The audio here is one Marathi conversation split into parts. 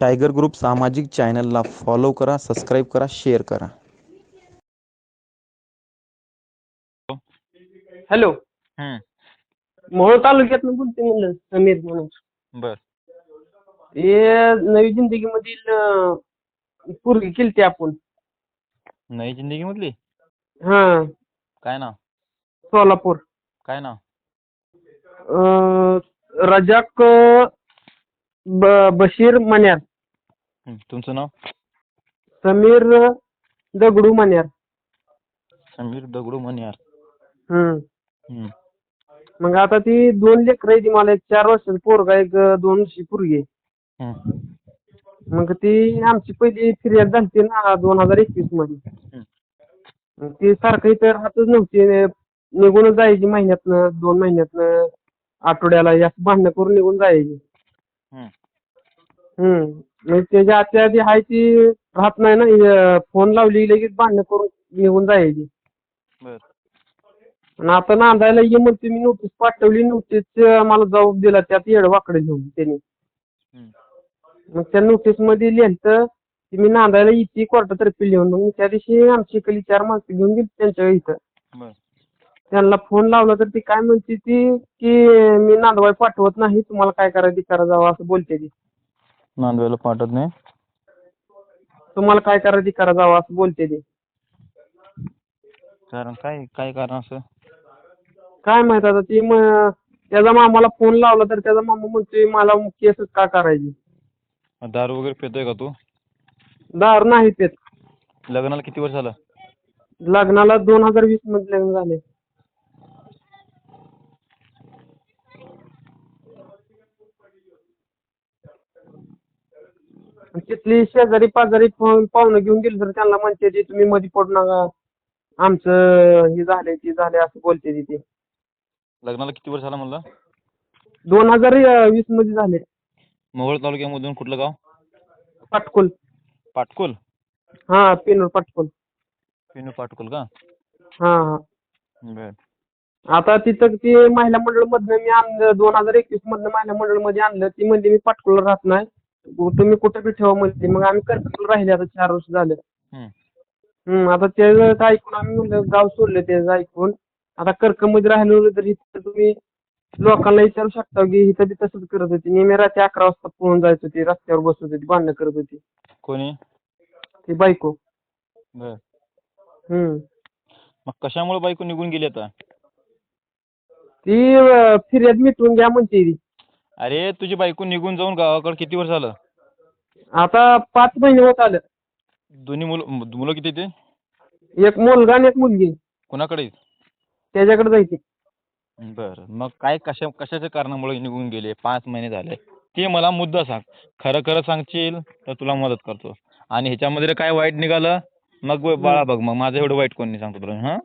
टायगर ग्रुप सामाजिक चॅनलला फॉलो करा सबस्क्राईब करा शेअर करा. हॅलो हम्म, मोहोळ तालुक्यातनं बोलते म्हणलं समीर म्हणून. बर. हे नवी ज़िंदगी मधील अं, पोरगी केलती आपण. नवी ज़िंदगी मधली हा. काय नाव? सोलापूर. काय नाव? अं, रजाक बशीर मन्यार. हं, तुमचं नाव? समीर दगडू मन्यार. समीर दगडू मनियार. हम्म. मग आता ती दोन लेकरं आहे ती मला एक चार वर्षाचा पोरगा एक दोन वर्षाची पोरगी आहे. मग ती आमची पहिली फिर्याद झाली ना दोन हजार एकवीसमध्ये. ती सारखं इथं राहतच नव्हती निघूनच जायची महिन्यातनं दोन महिन्यातनं आठवड्याला असं भांडणं करून निघून जायची. हम्म. मग त्याच्या आधी आधी हाय ती राहत नाही ना फोन लावली लगेच भांडणं करून निघून जायची. बर. आणि आता नांदायला ये म्हणते मी नोटीस पाठवली नोटीस मला जबाब दिला त्यात येड वाकडं घेऊन त्यांनी. मग त्या नोटीसमध्ये लिहिलं की मी नांदायला येते कोर्टातर्फे लिहून मग त्या दिवशी आमची इकडली चार माणसं घेऊन गेली त्यांच्या इथं. त्यांना फोन लावला तर ती काय म्हणते ती की मी नांदवाय पाठवत नाही तुम्हाला काय करायचं ते करा जावं असं बोलते ती. नांदवायला पाठवत नाही? तुम्हाला काय करायचं करा जावं असं बोलते ती. कारण काय काय कारण असं? काय माहीत आता ती म- त्याचा मामाला फोन लावला तर त्याचा मामा म्हणतोय मला केसच का करायची? दारू वगैरे पितोय का तू? दार नाही पेत. लग्नाला किती वर्ष झालं? लग्नाला दोन हजार वीसमध्ये लग्न झाले. तिथली शेजारी पाजारी पाहुणं घेऊन गेली तर त्यांना म्हणते ती तुम्ही मध्ये पडू नका. आमचं हे झालंय ते झालंय असं बोलते ती लग्नाला किती वर्ष झालं म्हणलं? दोन हजार वीसमध्ये झाले. मोहोळ तालुक्यामधून कुठलं गाव? पाटकुल. पाटकुल? हा पेनूर पाटकुल. पिनू पाटकुल का? हा हा. बर. आता तिथं ती महिला मंडळ मधनं मी आणलं दोन हजार एकवीस मधनं महिला मंडळमध्ये आणलं ती म्हणजे मी पाटकुला राहत नाही. तुम्ही कुठं बी ठेवा म्हणते. मग आम्ही कर्कल राहिले आता चार वर्ष झाले. हं, हम्म आता त्याचं ऐकून आम्ही म्हणलं गाव सोडलं त्याचं ऐकून. आता कर्कमध्ये राहिलो तर इथं तुम्ही लोकांना विचारू शकता की इथं बी तसंच करत होती. नेहमी रात्री अकरा वाजता पळून जायचं होती रस्त्यावर बसत होती भांडणं करत होती. कोणी? ती बायको. बर. हम्म. मग कशामुळे बायको निघून गेली आता? ती अं, फिर्याद मिटवून घ्या म्हणते ती. अरे तुझी बायको निघून जाऊन गावाकडे किती वर्ष झालं? आता पाच महिने होत आलं. दोन्ही मुलं मुलं किती ते? एक मुलगा आणि एक मुलगी. कुणाकडे त्याच्याकडे जायची. बरं. मग काय कशा कशाच्या कारणामुळे निघून गेले? पाच महिने झाले. ते मला मुद्दा सांग. खरं खरं सांगशील तर तुला मदत करतो. आणि ह्याच्यामध्ये काय वाईट निघालं? मग बाळा बघ मग माझं एवढं वाईट कोण नाही सांगतो तुला. हां?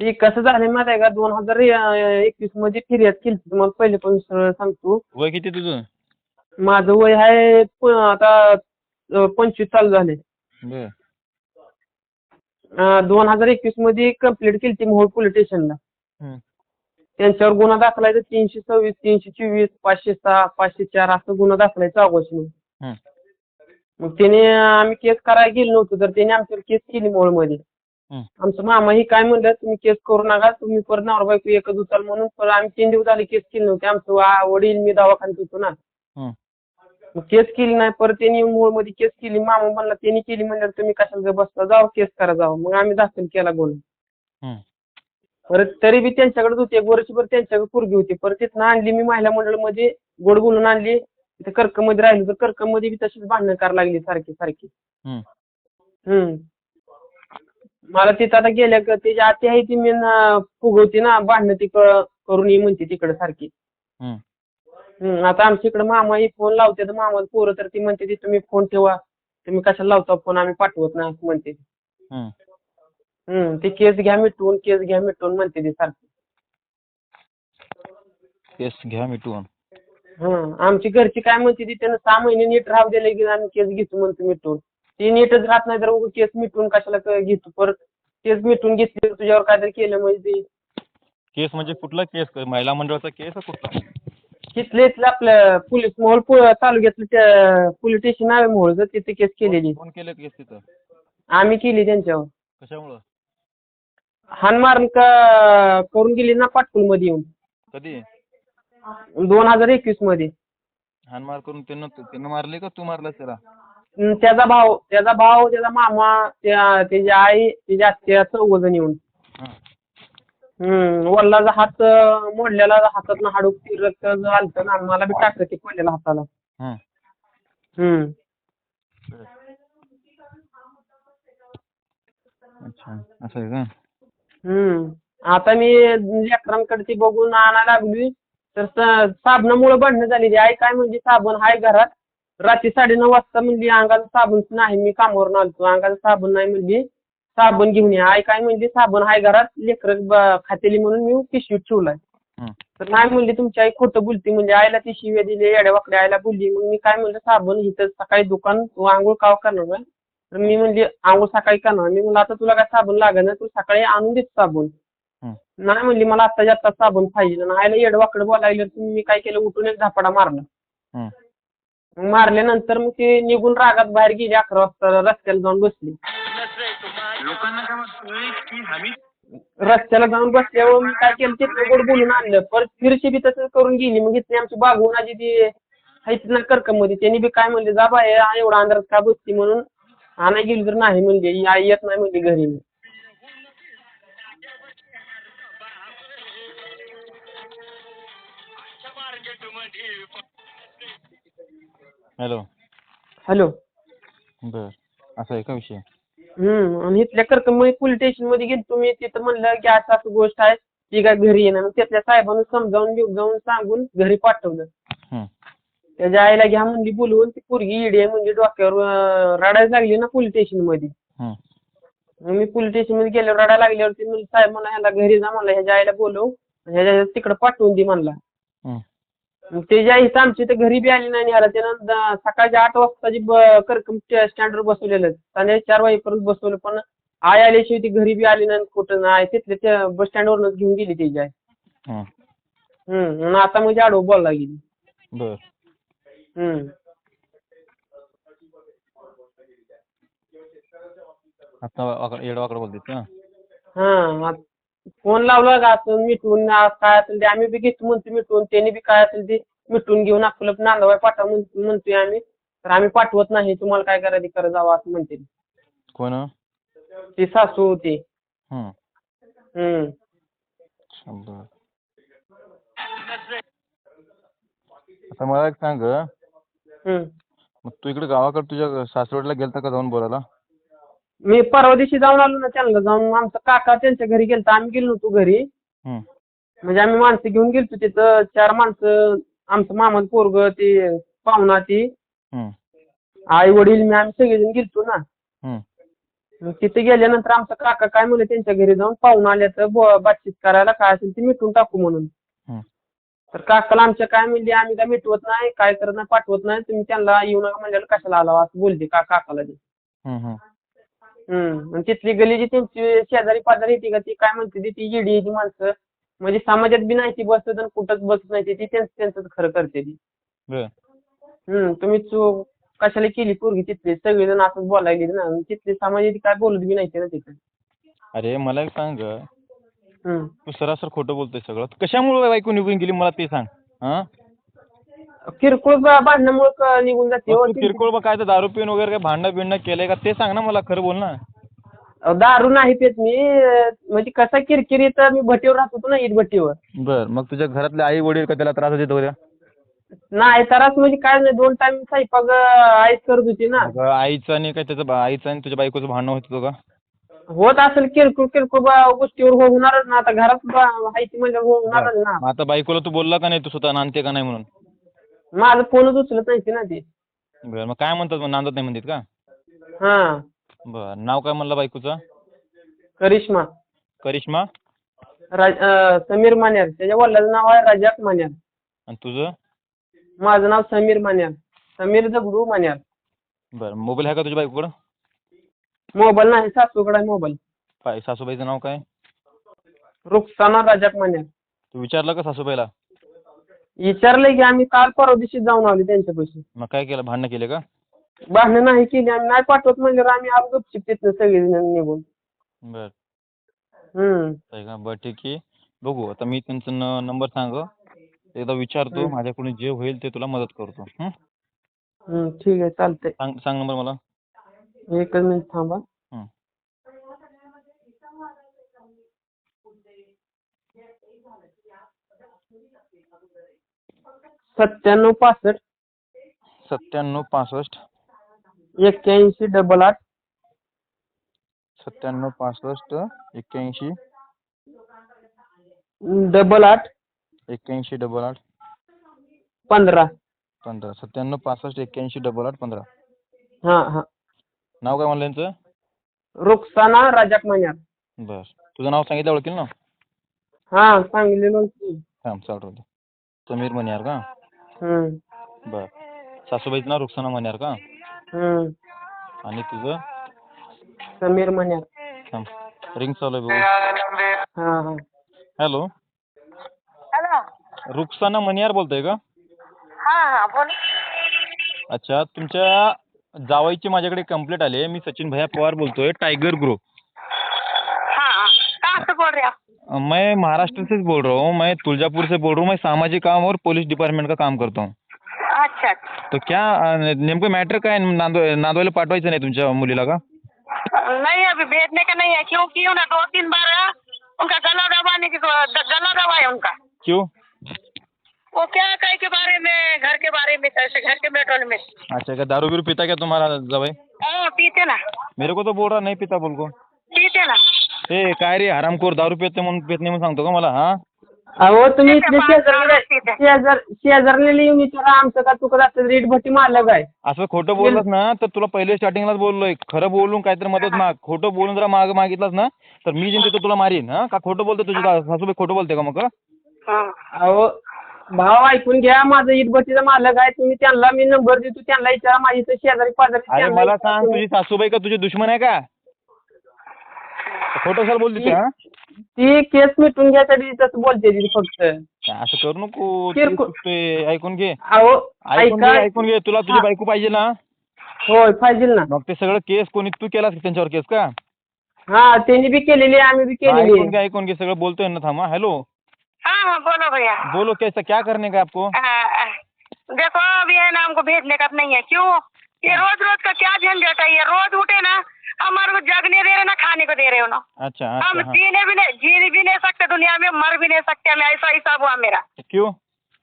ती कसं झालं माहिती आहे का? दोन हजार एकवीसमध्ये फिर्याद केली तुम्हाला पहिले पण सरळ सांगतो. वय किती तुझं? माझं वय आहे प- आता अं, पंचवीस चालू झाले बर. दोन हजार एकवीसमध्ये कंप्लीट केली ती मोहोळ पोलीस स्टेशनला. त्यांच्यावर गुन्हा दाखल आहे तर तीनशे सव्वीस तीनशे चोवीस पाचशे सहा पाचशे चार असं गुन्हा दाखल आहे चौकशी. मग त्याने आम्ही केस करायला गेलो नव्हतो तर त्याने आमच्यावर केस केली मोहोळमध्ये. आमचं मामा ही काय म्हणलं तुम्ही केस करू नका तुम्ही परत नवरा बायको एकच उचाल म्हणून परत आम्ही तीन दिवस झाले केस केली नव्हती. आमचं वा- वडील मी दवाखान्यात होतो ना. हं. मग केस केली नाही परत त्यांनी मूळमध्ये केस केली. मामा म्हणला त्यांनी केली म्हणल्यावर तुम्ही कशाला गप्प बसता? जाऊ केस करा जाऊ. मग आम्ही दाखल केला गुन्हा हं. परत तरी बी त्यांच्याकडेच होती. एक वर्षभर त्यांच्याकडे पोरगी होती. परत तिथनं आणली मी महिला मंडळमध्ये गोड बोलून आणली. तिथे कर्कमध्ये राहिलो. तर कर्कमध्ये बी तशीच भांडणं करायला लागली सारखी सारखी. हं. हम्म मला तिथं आता गेल्या का त्याची आती आहे ती मी ना फुगवती ना भांडणं ती क- करून ये म्हणते तिकडे सारखी. हम्म. आता आमच्या इकडे मामा ही फोन लावते तर मामा पोरं तर ती म्हणते ती तुम्ही फोन ठेवा तुम्ही कशाला लावता फोन आम्ही पाठवत नाही असं म्हणते ती. हम्म. ते केस घ्या मिटवून केस घ्या मिटवून म्हणते ती सारखी. केस घ्या मिटवून. हं आमची घरची काय म्हणते ती त्यानं सहा महिने नीट राहू दिले की आम्ही केस घेतो म्हणतो मिटवून. ती नीटच राहत नाही तर उगा केस मिटवून कशाला घेतो? परत केस मिटवून घेतली तर तुझ्यावर काहीतरी केलं म्हणजे ते केस म्हणजे कुठला केस? महिला मंडळाचा केस कुठला? तिथले इथलं आपलं पोलीस मोहोळ पो- तालुक्यातलं त्या पोलीस स्टेशन आहे मोहोळचं तिथे केस केलेली. कोण केलं केस तिथं? आम्ही केली त्यांच्यावर. कशामुळं? हानमार का करून गेली ना पाटकुलमध्ये येऊन. कधी? दोन हजार एकवीसमध्ये हानमार करून त्यानं त्यानं मारले का तू मारलास त्याला? त्याचा भाऊ त्याचा भाऊ त्याचा मामा त्या त्याची आई त्याची आत्या चौघ जण येऊन हम्म वडिलाचा हात मोडलेला हातात हाडूक ती रक्त आलतं ना मला बी टाकलं ते पडलेलं हाताला. हम्म. हम्म. आता मी लेकरांकडे ती बघून आणायला लागली तर साबणामुळे भांडणं झालेली आई काय म्हणजे साबण आहे घरात? रात्री साडेनऊ वाजता म्हणली अंगाचा साबण नाही मी कामावरून आलतो. अंगाचा साबण नाही म्हणली. साबण घेऊन या. आई काय म्हणली साबण आहे घरात. लेकरं खातेली म्हणून मी पिशवीत ठेवलाय. हं. तर नाही म्हणली तुमची आई खोटं बोलते. म्हणजे आईला ती शिव्या दिली येड्या वाकड्या आईला बोलली. मग मी काय म्हणलं साबण इथं सकाळी दुकान तू आंघोळ काव करणार? तर मी म्हणली आंघोळ सकाळी करणार. मी म्हणलं आता तुला काय साबण नाही तू सकाळी आणून देत साबण. नाही म्हणली मला आत्ताच्या आत्ता साबण पाहिजे. आईला येडवाकडं बोलायला तर मी काय केलं उठून एक झापाडा मारला. मारल्यानंतर मग ती निघून रागात बाहेर गेली अकरा वाजता रस्त्याला जाऊन बसली. रस्त्याला जाऊन बसल्यावर मी काय केलं ते गोड बोलून आणलं. परत फिरशी बी तसंच करून गेली. मग इथली आमची बागवणाची ती आहे ना कर्कमध्ये त्यांनी बी काय म्हणले जा बाय एवढा अंधारात का बसती म्हणून आणाय गेली तर नाही म्हणजे आई येत नाही म्हणजे घरी. हॅलो. हॅलो. बर. असं आहे का विषय? हम्म. आणि इथल्या कर्कमळी पोलीस स्टेशनमध्ये गेलो तुम्ही तिथं म्हणलं की असं असं गोष्ट आहे ती काय घरी येणार मग तिथल्या साहेबांना समजावून घेऊन सांगून घरी पाठवलं. हं. त्याच्या आईला घ्या म्हणली बोलवून ती पोरगी इडी आहे म्हणजे डोक्यावर अं, रडायला लागली ना पोलीस स्टेशनमध्ये. हं. मग मी पोलीस स्टेशनमध्ये गेल्यावर रडायला लागल्यावरती म्हणलं साहेब म्हणा ह्याला घरी जा म्हणलं ह्याच्या आईला बोलव ह्याच्या तिकडे पाठवून दे म्हणला. त्याच्या आई तर आमची तर घरी बी आली नाही ह्याला त्यानं द- सकाळच्या आठ वाजताची ब- करकम स्टँडवर बसवलेलं संध्याकाळी चार वाजेपर्यंत बसवलं पण आई आल्याशिवाय ती घरी बी आली नाही कुठं नाही. तिथल्या त्या बस स्टँडवरच घेऊन गेली त्याची आई हं. हम्म. आणि आता म्हणजे आडव बोलायला गेली बर. हम्म. आता वाकड येडवाकडे बोलतेस का हा फोन लावला का असं मिटवून आ- काय असेल ते? आम्ही बी घेतो म्हणतो मिटवून त्यांनी बी काय असेल ते मिटवून घेऊन आपलं नांदवाय पाठवा म्हणतो म्हणतोय आम्ही. तर आम्ही पाठवत नाही. तुम्हाला काय करायचं करा जावं असं म्हणते. कोण? ती सासू होती. हं. हम्म आता मला एक सांग हम्म मग तू इकडे गावाकडे तुझ्या सासवडला गेलता का जाऊन बोलायला? मी परवा दिवशी जाऊन आलो ना त्यांना जाऊन आमचा काका त्यांच्या घरी गेलता आम्ही गेलो नव्हतो घरी. म्हणजे आम्ही माणसं घेऊन गेलतो तिथं चार माणसं आमचं मामाचं पोरग ते पाहुणा ती. आई वडील मी आम्ही सगळेजण गेलतो ना. मग तिथे गेल्यानंतर आमचा काका काय म्हणले त्यांच्या घरी जाऊन पाहुणा आल्या तर ब- बातचीत करायला काय असेल ते मिटून टाकू म्हणून. तर काकाला आमच्या काय म्हणले आम्ही काय मिटवत नाही काय करत नाही पाठवत नाही तुम्ही त्यांना येऊ नका म्हणल्याला कशाला आला असं बोलते का काकाला ते. हम्म आणि तिथली गलीची त्यांची शेजारी पाजारी येते का ती काय म्हणते ती? येडी आहे ती माणसं. म्हणजे समाजात बी नाही ती बसत आणि कुठंच बसत नाही ती. त्यांचं त्यांचंच खरं करते ती. हम्म. तुम्ही चूक कशाला केली पोरगी तिथली? सगळेजण असंच बोलायला गेले ना. आणि तिथली समाजाची काय बोलत बी नाही ते ना तिथं. अरे मला एक सांग हम्म. तू सरासर खोटं बोलतोय सगळं. कशामुळे बायको निघून गेली? मला ते सांग. हा? किरकोळ भांडणामुळं निघून जाते. हो तू. किरकोळ काय तर दारू पिऊन वगैरे काय भांडणं बिंडणं केलंय का? ते सांग ना मला खरं बोल ना. अहो, दारू नाही पेत मी. अं, म्हणजे कसा किरकिरी तर मी भट्टीवर राहत होतो ना ईद भट्टीवर. बर मग तुझ्या घरातले आई वडील का त्याला त्रास देत होत्या नाही तरच म्हणजे काय नाही दोन टाइम स्वयंपाक अं, आईच करत होती ना. अगं, आईचं आणि काय त्याचं बा- आईचं आणि तुझ्या बायकोचं भांडणं होत होतं का? होत असेल किरकोळ किरकोळ बा- गोष्टीवर हो- होणारच ना. आता घरात बा- आहे ती म्हणजे हो- होणारच ना. मग आता बायकोला तू बोलला का नाही तू स्वतः नांदते का नाही म्हणून? माझं फोनच उचलत नाही ती ना ती बर मग काय म्हणतात मग? नांदत नाही म्हणतात का? हा. बर नाव काय म्हणलं बायकोचं? करिश्मा. करिश्मा? राज अं, समीर मान्यार त्याच्या वडिलाचं नाव आहे राजाक मान्यार आणि तुझं? माझं नाव समीर मान्यार समीर दगडू मान्यार बर मोबाईल आहे का तुझ्या बायकोकडं? मोबाईल नाही सासूकडे आहे मोबाईल. काय सासूबाईचं नाव काय? रुखसाना राजाक मान्यार तू विचारलं का सासूबाईला? विचारलंय की आम्ही काल परवा दिवशी जाऊन आलो त्यांच्या पैसे मग काय केलं? भांडणं केले का? भांडणं नाही केली. आम्ही नाही पाठवत म्हणल्यावर आम्ही आलो गपचिप तिथनं सगळेजण निघून. बर. हम्म. आहे का? बरं ठीक आहे. बघू आता मी त्यांचा न नंबर सांग. एकदा विचारतो हम्म. माझ्याकडून जे होईल ते तुला मदत करतो. हं? हम्म ठीक आहे चालतंय. सांग सांग नंबर मला. एकच मिनिट थांबा हं. सत्त्याण्णव पासष्ट. सत्त्याण्णव पासष्ट. एक्क्याऐंशी डबल आठ. सत्त्याण्णव पासष्ट एक्क्याऐंशी. डबल आठ. एक्क्याऐंशी डबल आठ. पंधरा. पंधरा. सत्त्याण्णव पासष्ट एक्क्याऐंशी डबल आठ पंधरा. हा हा. नाव काय म्हणलं यांचं? रुखसाना राजाक मन्यार. बर तुझं नाव सांगितलं ओळखील ना? हा सांगलीला की. थांब चालू समीर मनियार का? बर. सासूबाईचं नाव रुखसाना मनियार का? हम्म. आणि तुझं? समीर थांब. रिंग चालू आहे बघू. हा हा. हॅलो. हॅलो. रुखसाना मनियार बोलतोय का? हा हा बोल. अच्छा तुमच्या जावाईची माझ्याकडे कंप्लेंट आली आहे. मी सचिन भैया पवार बोलतोय टाइगर ग्रुप मैं महाराष्ट्र से बोल रहा हूँ मैं तुलजापुर से बोल रहा हूँ मैं सामाजिक काम और पुलिस डिपार्टमेंट का काम करता हूँ। अच्छा अच्छा। तो क्या नेमकं मॅटर काय? नांदव नांदवायला पाठवायचं नाही तुमच्या मुलीला का? नहीं अभी भेजने का नहीं है क्यों की ना दो तीन बार उनका गला दबाने की गला दबाए उनका। क्यों? वो क्या कहे के बारे में घर के बारे में कैसे घर के मैटर में। अच्छा क्या दारू बिरू पीता क्या तुम्हारा जवाई? हाँ पीते ना। मेरे को तो बोल रहा नहीं पीता बोल को। ए काय रे हरामखोर दारू पिते म्हणून पित नाही म्हणून सांगतो का मला हा? अहो तुम्ही आहे, इथले शेजारले. शेजार शेजारले येऊन विचारा आमचं का चुकत असतं रेट भट्टी मारलं काय? असं खोटं बोललास ना तर तुला पहिले स्टार्टिंगलाच बोललोय. खरं बोलून काहीतरी मदत माग. खोटं बोलून जरा माग मागितलास ना तर मी जिंकतो तुला मारीन हा? का खोटं बोलतो तुझी दा- सासूबाई खोटं बोलते का मग हाँ? अहो भाव ऐकून घ्या माझं इटभट्टीचं मारलं काय तुम्ही त्यांना मी नंबर देतो त्यांना विचारा माझी इथं शेजारी पाजारी अरे त्यांना मला विचारा सांग तुम्ही. तुझी सासूबाई का तुझी दुश्मन आहे का? खोटं कशाला बोलते ती, हा ती केस मिटून घ्यायसाठी तसं बोलते ती फक्त असं करू नको ते किरकोळ. चुकतंय. ऐकून घे अहो ऐकून ऐका घे ऐकून घे तुला तुझी हा. बायको पाहिजे ना होय पाहिजे ना मग ते सगळं केस कोणी तू केलास का त्यांच्यावर केस का हा त्यांनी बी केलेली आहे आम्ही बी हा, केलेली ऐकून आहे घे ऐकून घे सगळं बोलतोय ना थांबा हॅलो हाँ हाँ बोलो भैया बोलो कैसा क्या करने का आपको देखो अभी है ना हमको भेजने का नहीं है क्यों ये रोज रोज का क्या झंझट है ये रोज उठे ना हमारे को जगने दे रहे ना खाने को दे रहे हो ना? अच्छा हम अच्छा हाँ। जीने भी नहीं जी भी नहीं सकते दुनिया में मर भी नहीं सकते हमें ऐसा हिसाब हुआ मेरा। क्यों?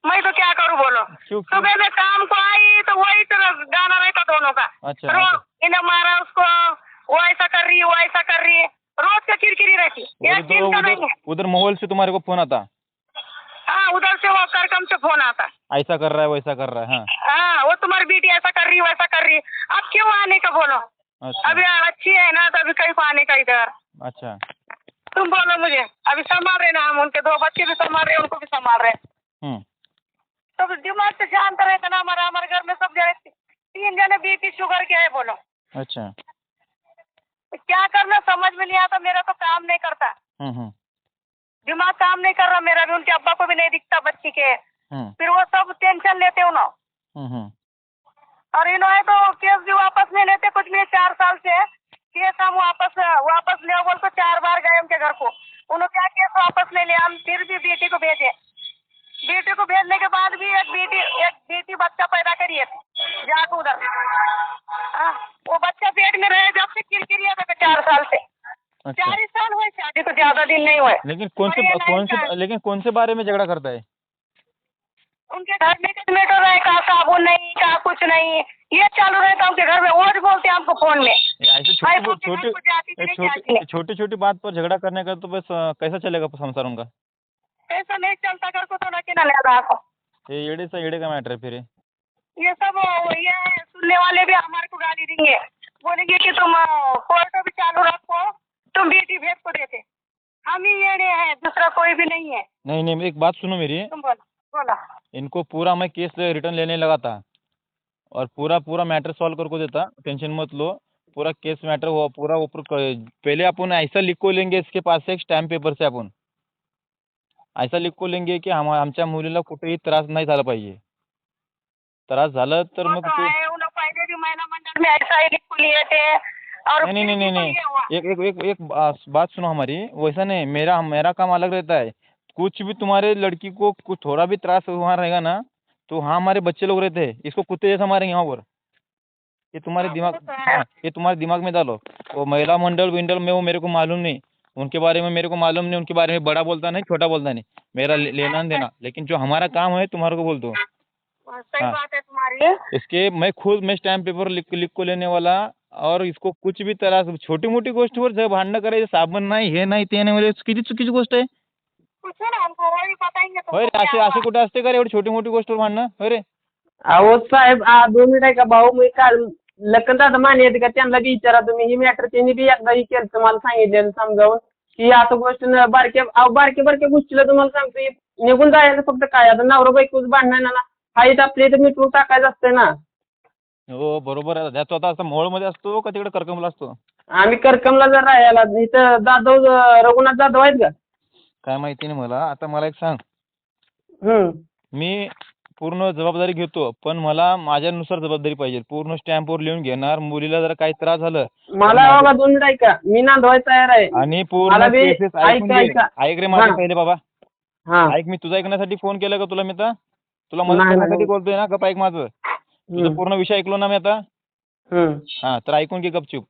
मैं तो क्या करूँ बोलो? सुबह में काम को आई तो वही तरह गाना रहता दोनों का। अच्छा, रो अच्छा। इन्हें मारा उसको वो ऐसा कर रही है वो ऐसा कर रही। है रोज का किरकिरी रहती उधर है। मोबाइल से तुम्हारे को फ़ोन आता? हाँ उधर से वो करकम से फ़ोन आता। ऐसा कर रहा है वैसा कर रहा है हाँ। हाँ वो तुम्हारी बेटी ऐसा कर रही है वैसा कर रही। है अब क्यों आने का बोलो? अच्छा। अभी अच्छी है ना तो अभी कहीं आने का इधर। अच्छा। तुम बोलो मुझे अभी संभाल रहे ना हम उनके दो बच्चे भी संभाल रहे उनको भी संभाल रहे हम्म। तो दिमाग से शांत रहता ना हमारा हमारे घर में सब जने तीन जने बीपी शुगर के है बोलो। अच्छा। क्या करना समझ में नहीं आता मेरा तो काम नहीं करता। हम्म हम्म। दिमाग काम नहीं कर रहा मेरा भी उनके अब्बा को भी नहीं दिखता बच्ची के। फिर वो सब टेंशन लेते हो ना। और इन्होंने तो केस भी वापस नहीं लेते कुछ नहीं चार साल से। केस हम वापस वापस ले बोल तो चार बार गए उनके घर को। उन्होंने क्या केस वापस ले लिया? हम फिर भी बेटी को भेजे। बेटी को भेजने के बाद भी एक बेटी एक बेटी बच्चा पैदा करिए। जाकर उधर। हाँ, वो बच्चा पेट में रहे जब से किरकिरिया था चार साल से। अच्छा। चार ही साल हुए शादी को ज़्यादा दिन नहीं हुए। लेकिन कौन से कौन से लेकिन कौन से बारे में झगड़ा करता है? उनके घर में टमेटो रहे का साबुन नहीं का कुछ नहीं? ये चालू रहता उनके घर में रोज बोलते हैं हमको फ़ोन में। ऐसे छोटी छोटी बात पर झगड़ा करने का तो बस कैसा चलेगा संसार उनका? ऐसा नहीं चलता घर को तो ना लगा ये एड़े से एड़े का मैटर है फिर। ये। ये सब ये सुनने वाले भी हमारे को गाली देंगे। बोलेंगे कि तुम कोर्ट भी चालू रखो तुम बेटी भेज को देते हम ही ये हैं दूसरा कोई भी नहीं है। नहीं नहीं एक बात सुनो मेरी। तुम बोलो बोला। इनको पूरा मैं केस रिटर्न लेने लगा था। और पूरा पूरा मैटर सॉल्व करके देता टेंशन मत लो। पूरा केस मैटर हुआ पूरा ऊपर पहले अपन ऐसा लिख को लेंगे इसके पास से एक स्टैम्प पेपर से अपन। ऐसा लिख को लेंगे की हम आमच्या मुलीला कुठेही त्रास नाही झाला पाहिजे। त्रास झालं तर मग और नहीं नहीं नहीं नहीं एक एक एक एक बात सुनो हमारी। वैसा नहीं मेरा मेरा काम अलग रहता है। कुछ भी तुम्हारे लड़की को कुछ थोड़ा भी त्रास वहाँ रहेगा ना तो हाँ हमारे बच्चे लोग रहते हैं। इसको कुत्ते जैसा मारेंगे यहाँ पर। ये तुम्हारे हाँ, दिमाग तो है। हाँ ये तुम्हारे दिमाग में डालो। वो महिला मंडल विंडल में वो मेरे को मालूम नहीं। उनके बारे में मेरे को मालूम नहीं उनके बारे में बड़ा बोलता नहीं छोटा बोलता नहीं। मेरा लेना देना। लेकिन जो हमारा काम है तुम्हारे को बोल दो। हाँ, हाँ। है इसके मैं खुद मैं स्टैम्प पेपर लिख लिख को लेने वाला और इसको कुछ भी त्रास छोटी मोठी गोष्टीवर भांडणं करायचं साबण नाही हे नाही ते नाही म्हणजे किती चुकीची गोष्ट आहे होय रे असे हुआ। कुठे असते का रे एवढी छोटी मोठी गोष्टीवर भांडणं होय रे. अहो साहेब आ, दोन मिनिट आहे का भाऊ मी काल लखन दादा माने येते का त्यांना बी विचारा तुम्ही. ही मॅटर त्यांनी बी एकदा ही केलं मला सांगितलेलं समजावून. की असं गोष्ट न बारक्या अहो बारक्या बारक्या गोष्टीला तुम्हाला सांगतो हे निघून जायचं फक्त काय आता नवरा बायकोच भांडण ना हाईट आपली इथं मिटवून टाकायचं असतं ना. हो बरोबर आहे. त्याचा आता असं मोहोळमध्ये असतो का तिकडे करकमला असतो? आम्ही करकमला जर राहायला इथं जाधव अं, रघुनाथ जाधव आहेत का? काय माहिती नाही मला. आता मला एक सांग. मी पूर्ण जबाबदारी घेतो पण मला माझ्यानुसार जबाबदारी पाहिजे. पूर्ण स्टॅम्पवर लिहून घेणार मुलीला जर काही त्रास झालं मला बघा दोन मिनिट ऐका मी नांदवायला तयार आहे. आणि मला पूर्ण बी केसेस ऐकून ऐका, घे. ऐका. ऐक रे माझं हा. पहिले बाबा. हा. ऐक मी तुझं ऐकण्यासाठी फोन केला का तुला मी आता? तुला मदत नाही, करण्यासाठी नाही. बोलतोय ना? गप ऐक माझं. तुझं पूर्ण विषय ऐकलो ना मी आता. हा तर ऐकून घे गपचूप.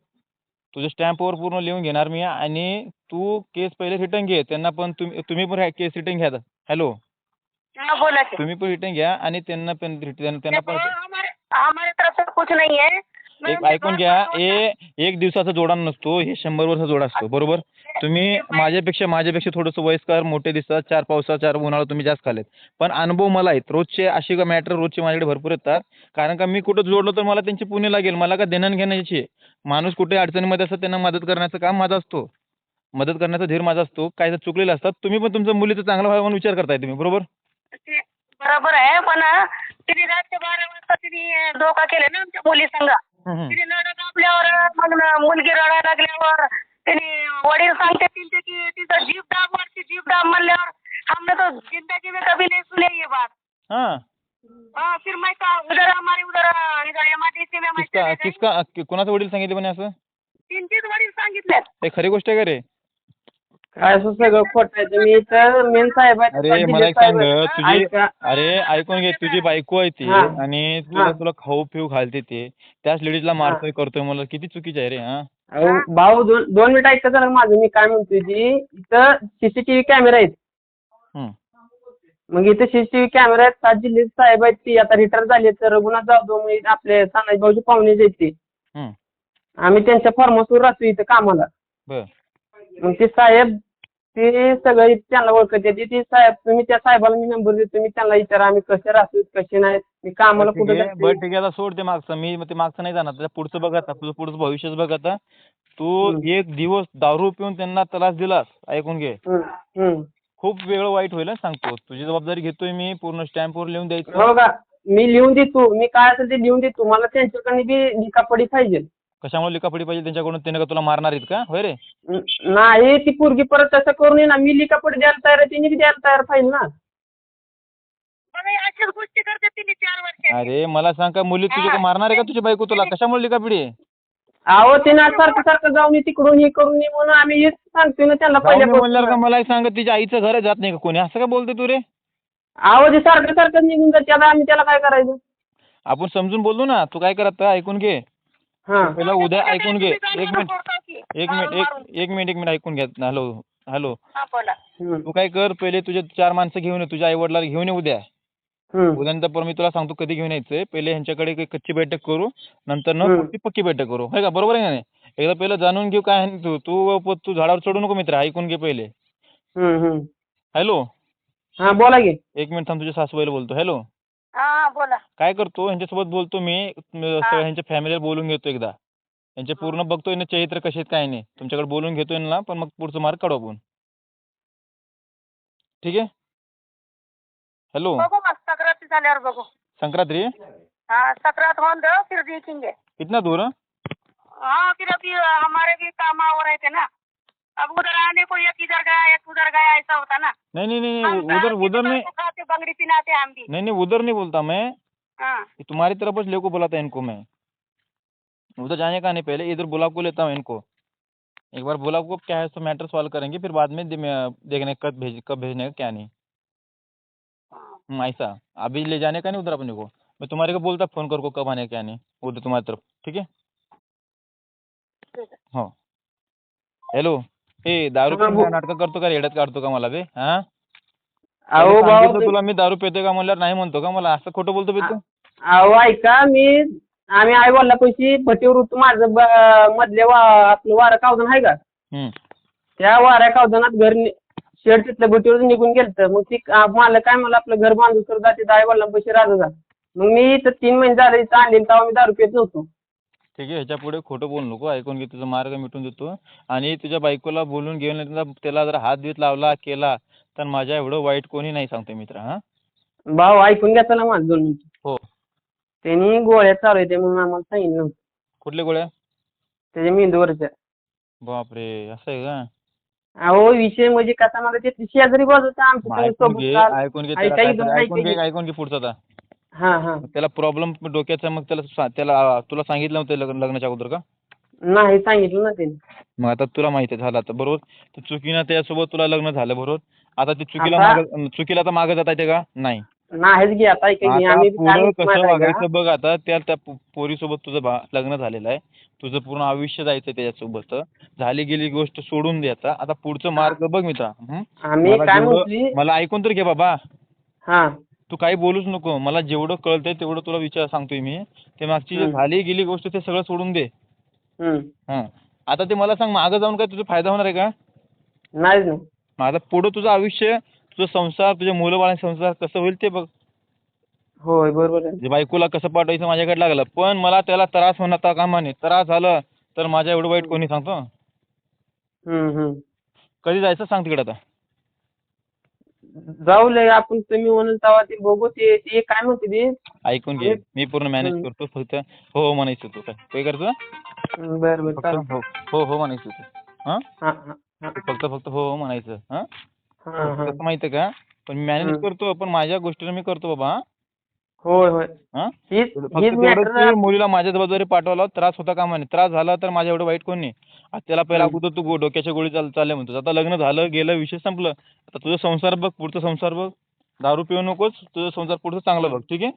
तुझ्या स्टॅम्पवर पूर्ण लिहून घेणार मी आणि तू केस पहिले रिटर्न घे. त्यांना पण तुम्ही तुम्ही पण केस रिटर्न घ्या. हॅलो हाँ बोला। तुम्ही पण रिटर्न घ्या आणि त्यांना पण रिटर्न त्यांना देखो, पण हमारे हमारे तरफ़ से कुछ नहीं है एक ऐकून घ्या हे एक दिवसाचा जोडा नसतो हे शंभर वर्षाचा जोडा असतो बरोबर? तुम्ही माझ्यापेक्षा माझ्यापेक्षा थोडंसं वयस्कर मोठे दिसतात चार पावसा चार उन्हाळा तुम्ही जास्त खाल्लेत. पण अनुभव मला आहेत रोजचे असे मॅटर रोजचे माझ्याकडे भरपूर येतात. कारण का मी कुठं जोडलो तर मला त्यांची पुणे लागेल मला का देणं घेण्याची. माणूस कुठे अडचणीमध्ये असतात त्यांना मदत करण्याचं काम माझं असतो. मदत करण्याचा धीर माझा असतो. काय जर चुकलेलं असतात तुम्ही पण तुमच्या मुलीचं चांगलं व्हावं म्हणून विचार करताय तुम्ही बरोबर? बरोबर आहे पण तिने रातच्या बारा वाजता तिने धोका केले ना आमच्या मुली. तिने लढत आपल्यावर मग मुलगी रडायला लागल्यावर तिने वडील सांगते तिचे की तिचा जीव दाब वरती जीव दाब म्हणल्यावर हमने तो जिंदगी में कभी नहीं सुने ये बात. हा. हाँ फिर मैं कहा उधर हमारे उधर इधर एमआरटीसी में मैं किसका चले गई किसका कि- कोणाचं वडील सांगितले म्हणे असं? तीन वडील सांगितले हे खरी गोष्ट आहे का रे? असं सगळं खोटं आहे तुम्ही इथं मेन साहेब आहेत. अरे मला एक साहेब सांग आहेत. तुझी ऐका. अरे ऐकून घे. तुझी बायको आहे ती हा. आणि तुला हा. तुला खाऊ पिऊ घालते ते. त्याच लेडीजला मारतोय करतोय मला. किती चुकीचं आहे रे हा? अहो, भाऊ दोन दोन मिनिट ऐका जरा माझं. मी काय म्हणतोय जी इथं सीसीटीव्ही कॅमेरा आहेत. हम्म. मग इथे सीसीटीव्ही कॅमेरा आहेत. सात जिल्हे साहेब आहेत ती. आता रिटायर झाली तर रघुनाथ जाधव म्हणजे आपले सानाजी भाऊची पाहुणे जे आहेत ते. हम्म. आम्ही त्यांच्या फार्म हाऊसवर राहतो इथं कामाला. बर. मग ते साहेब ते सगळे त्यांना ओळखते ते ते साहेब तुम्ही त्या साहेबाला मी नंबर देतो. तुम्ही त्यांना विचारा आम्ही कसे राहतो कसे नाहीत. मी कामाला कुठं. बरं ठीक आहे आता सोड ते मागचं. मी ते मागचं नाही जाणार. त्याच्या पुढचं बघ आता तुझं पुढचं भविष्यच बघ आता तू. एक दिवस दारू पिऊन त्यांना त्रास दिलास ऐकून घे. खूप वेगळं वाईट होईल सांगतो. तुझी जबाबदारी घेतोय मी. पूर्ण स्टॅम्पवर लिहून द्यायचं. हो का? मी लिहून देतो. मी काय असेल ते लिहून देतो. मला त्यांच्याकडे बी लिखापडी पाहिजे. कशामुळे लिखापडी पाहिजे? त्यांच्याकडून त्याने का तुला मारणार आहेत का? होय रे? न- नाही ती पोरगी परत तसं करून ये ना. मी लिखापडी द्यायला तयार आहे तिने बी द्यायला तयार पाहिजे ना. बघा अशीच गोष्टी करते तिने चार वर्ष अरे मला सांग का मुली तुझी का मारणार आहे का तुझी बायको तुला? कशामुळे लिखापिडी आहे अहो ते ना सारखं सारखं जाऊन ये तिकडून हे करून ये म्हणून आम्ही हेच सांगतोय ना त्यांना दे म्हणल्यावर का मला सांग तिच्या आईचं घर जात नाही का कोणी? असं का बोलते तू रे? अहो ते सारखं सारखं निघून जाते. आता आम्ही त्याला काय करायचं? आपण समजून बोललो ना. तू काय करत ऐकून घे. पहिला उद्या ऐकून घे. एक मिनिट? एक मिनिट. एक एक मिनिट एक मिनिट ऐकून घ्या. Hello hello. हा बोला. तू काय कर पहिले तुझे चार माणसं घेऊन ये. तुझ्या आई वडिलाला घेऊन ये उद्या. हम्म. उद्यानंतर पण मी तुला सांगतो कधी घेऊन यायचंय. पहिले ह्यांच्याकडे एक कच्ची बैठक करू. नंतर न. पुढची पक्की बैठक करू. है का? बरोबर आहे का नाही? एकदा पहिलं जाणून घेऊ काय आहे तू. तू प- तू झाडावर चढू नको मित्र. ऐकून घे पहिले. हॅलो. हा बोला की. एक मिनिट थांब तुझ्या सासूबाईला बोलतो. हॅलो. बोला. काय करतो ह्यांच्यासोबत बोलतो मी हा. ह्यांच्या फॅमिलीला बोलून घेतो एकदा. यांचे पूर्ण बघतोय ना चरित्र कसे आहेत काय नाही. तुमच्याकडे बोलून घेतोय ना पण मग पुढचं मार्क काढू आपण. ठीक आहे? हॅलो. बघू मग सक्राती झाल्यावर बघू. संक्रांती? हाँ सक्रात होने दो फिर देखेंगे कितना दूर है? हाँ फिर अभी हमारे भी काम और रहे थे ना. अब उधर आने को एक इधर गया एक उधर गया ऐसा होता ना. नहीं नहीं नहीं उधर उधर नहीं बंगड़ी पिनाते हम भी। नहीं नहीं उधर नहीं बोलता मैं। हाँ। ये तुम्हारी तरफ़ से लेको बुलाता है इनको मैं। उधर जाने का नहीं पहले इधर गुलाब को लेता हूँ इनको। एक बार गुलाब को क्या है तो मैटर सॉल्व करेंगे फिर बाद में देखने कब भेज कब भेजने का क्या नहीं। हम्म, ऐसा। अभी ले जाने का नहीं उधर अपने को। मैं तुम्हारे को बोलता फ़ोन करको कब आने क्या नहीं। उधर तुम्हारी तरफ़ ठीक है. हो। हॅलो ए दारू हा, बोल. काय नाटकं करतो का रेड्यात काढतो का मला बे हा? अहो भाऊ सांगितलं तुला मी दारू पितोय का म्हणल्यावर नाही म्हणतो का मला? असं खोटं बोलतो बे तू अहो ऐका मी आम्ही आई वडिला पैसे भटीवर होतो माझं ब- मधले वा आपलं वारा कावदन आहे का? हम्म. त्या वाऱ्या कावदनात घर नि- शेड तिथल्या भटीवर निघून गेलतं. मग ती आ- मला काय मला आपलं घर बांधून तर जाते आई वडिला पैसे राहत जा मग मी इथं तीन महिने झाले इथं आणले तेव्हा मी दारू पित नव्हतो. ठीक आहे ह्याच्या पुढे खोटं बोलू नको. ऐकून घे तुझा मार्ग मिटून देतो. आणि तुझ्या बायकोला बोलून घेऊन त्याला जर हात बीत लावला केला तर माझ्या एवढं वाईट कोणी नाही सांगते मित्र हा? भाऊ ऐकून घ्या चला माझं दोन मिनिटं. हो. त्यांनी गोळ्या चालू आहे म्हणून आम्हाला सांगितलं नव्हतं कुठल्या गोळ्या? त्याच्या मेंदूवरच्या. बापरे असं आहे का? अहो विषय म्हणजे कसा मला ते शेजारी बाजूचा आमच्या मग ऐकून घे ऐकून घे ऐका. ऐकून घे पुढचं आता. हा हा. त्याला प्रॉब्लेम डोक्याचा मग त्याला सा- त्याला तुला सांगितलं होतं लग्न लग्नाच्या अगोदर का? नाही सांगितलं ना त्यांनी मग आता तुला माहिती आहे झालं आता बरोबर? तर चुकीनं त्यासोबत तुला लग्न झालं बरोबर? आता ते चुकीला आता- माग चुकीला आता मागं जाता येते का? नाही. नाहीच घे आता ऐका घे आता आम्ही पुढं कसं का? वागायचं बघ आता त्या त्या पो- पोरीसोबत तुझं भा- लग्न झालेलं आहे. तुझं पूर्ण आयुष्य जायचं त्याच्यासोबत. झाली गेली गोष्ट सोडून दे आता. आता पुढचं मार्ग बघ मित्रा. हं? आम्ही मला काय जेवढं- म्हटली मला ऐकून तर घे बाबा. हा. तू काही बोलूच नको. मला जेवढं कळतंय तेवढं तुला विचार सांगतोय मी. ते मागची जी. झाली गेली गोष्ट ते सगळं सोडून दे. हं. आता ते मला सांग मागं जाऊन काय तुझा फायदा होणार आहे का? नाही आता पुढं तुझं आयुष्य तुझं संसार तुझ्या मुलं बाळांचा संसार कसं होईल ते बघ. होय बरोबर आहे. जे बायकोला कसं पाठवायचं माझ्याकडे लागलं. पण मला त्याला त्रास होणार कामा नये त्रास झालं तर माझ्या एवढं वाईट कोणी सांगतो? कधी जायचं सांग तिकडे आता? जाऊ लय आपण तुम्ही म्हणून तेव्हा ते बघू ते ते काय म्हणते ते? ऐकून घे मी पूर्ण मॅनेज. करतो फक्त हो हो म्हणायचं तू काय काय करतो बरं बरं फक्त चालेल. हो हो हो म्हणायचं तू हां? हा हा हा. फक्त फक्त हो हो म्हणायचं हां? हा हा. कसं माहिती आहे का? पण मॅनेज. करतो पण माझ्या गोष्टीला मी करतो बाबा हां? होय होय. हां? हीच फक्त हीच तेवढंच मॅटर की मुलीला माझ्या जबाबदारी पाठवला त्रास होता कामा नये त्रास झाला तर माझ्या एवढं वाईट कोण नाही. आता त्याला पहिला हं. अगोदर तू गो- डोक्याच्या गोळी चाल चालले म्हणतो आता लग्न झालं गेलं विषय संपलं. आता तुझा संसार बघ पुढचा संसार बघ. दारू पिऊ नकोस तुझा संसार पुढचा चांगला बघ. ठीक आहे?